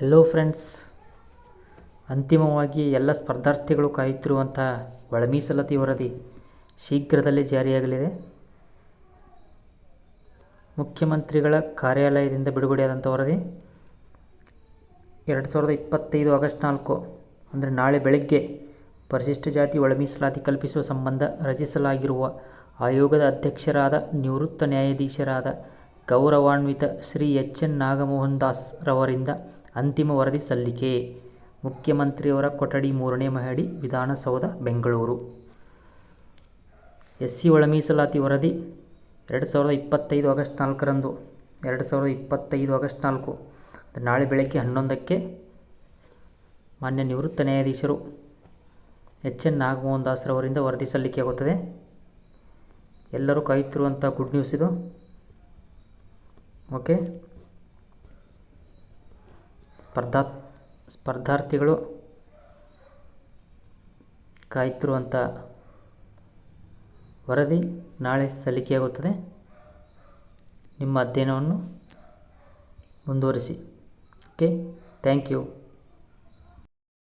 Hello friends ಅಂತಿಮವಾಗಿ ಎಲ್ಲ ಸ್ಪರ್ಧಾರ್ಥಿಗಳು ಕಾಯುತ್ತಿರುವಂಥ ಒಳ ಮೀಸಲಾತಿ ವರದಿ ಶೀಘ್ರದಲ್ಲೇ ಜಾರಿಯಾಗಲಿದೆ. ಮುಖ್ಯಮಂತ್ರಿಗಳ ಕಾರ್ಯಾಲಯದಿಂದ ಬಿಡುಗಡೆಯಾದಂಥ ವರದಿ ಎರಡು ಸಾವಿರದ ಇಪ್ಪತ್ತೈದು ಆಗಸ್ಟ್ ನಾಲ್ಕು, ಅಂದರೆ ನಾಳೆ ಬೆಳಗ್ಗೆ ಪರಿಶಿಷ್ಟ ಜಾತಿ ಒಳಮೀಸಲಾತಿ ಕಲ್ಪಿಸುವ ಸಂಬಂಧ ರಚಿಸಲಾಗಿರುವ ಆಯೋಗದ ಅಧ್ಯಕ್ಷರಾದ ನಿವೃತ್ತ ನ್ಯಾಯಾಧೀಶರಾದ ಗೌರವಾನ್ವಿತ ಶ್ರೀ ಎಚ್ ಎನ್ ನಾಗಮೋಹನ್ ದಾಸ್ ರವರಿಂದ ಅಂತಿಮ ವರದಿ ಸಲ್ಲಿಕೆ. ಮುಖ್ಯಮಂತ್ರಿಯವರ ಕೊಠಡಿ ಮೂರನೇ ಮಹಡಿ, ವಿಧಾನಸೌಧ, ಬೆಂಗಳೂರು. ಎಸ್ ಸಿ ಒಳ ಮೀಸಲಾತಿ ವರದಿ ಎರಡು ಸಾವಿರದ ಇಪ್ಪತ್ತೈದು ಆಗಸ್ಟ್ ನಾಲ್ಕರಂದು, ಎರಡು ಸಾವಿರದ ಇಪ್ಪತ್ತೈದು ಆಗಸ್ಟ್ ನಾಲ್ಕು. ನಾಳೆ ಬೆಳಗ್ಗೆ ಹನ್ನೊಂದಕ್ಕೆ ಮಾನ್ಯ ನಿವೃತ್ತ ನ್ಯಾಯಾಧೀಶರು ಎಚ್. ಎನ್. ನಾಗಮೋಹನ್ ದಾಸ್ರವರಿಂದ ವರದಿ ಸಲ್ಲಿಕೆಯಾಗುತ್ತದೆ. ಎಲ್ಲರೂ ಕಾಯುತ್ತಿರುವಂಥ ಗುಡ್ ನ್ಯೂಸ್ ಇದು. ಓಕೆ ಸ್ಪರ್ಧಾ ಸ್ಪರ್ಧಾರ್ಥಿಗಳು ಕಾಯುತ್ತಿರುವಂಥ ವರದಿ ನಾಳೆ ಸಲ್ಲಿಕೆಯಾಗುತ್ತದೆ. ನಿಮ್ಮ ಅಧ್ಯಯನವನ್ನು ಮುಂದುವರಿಸಿ. Okay thank you.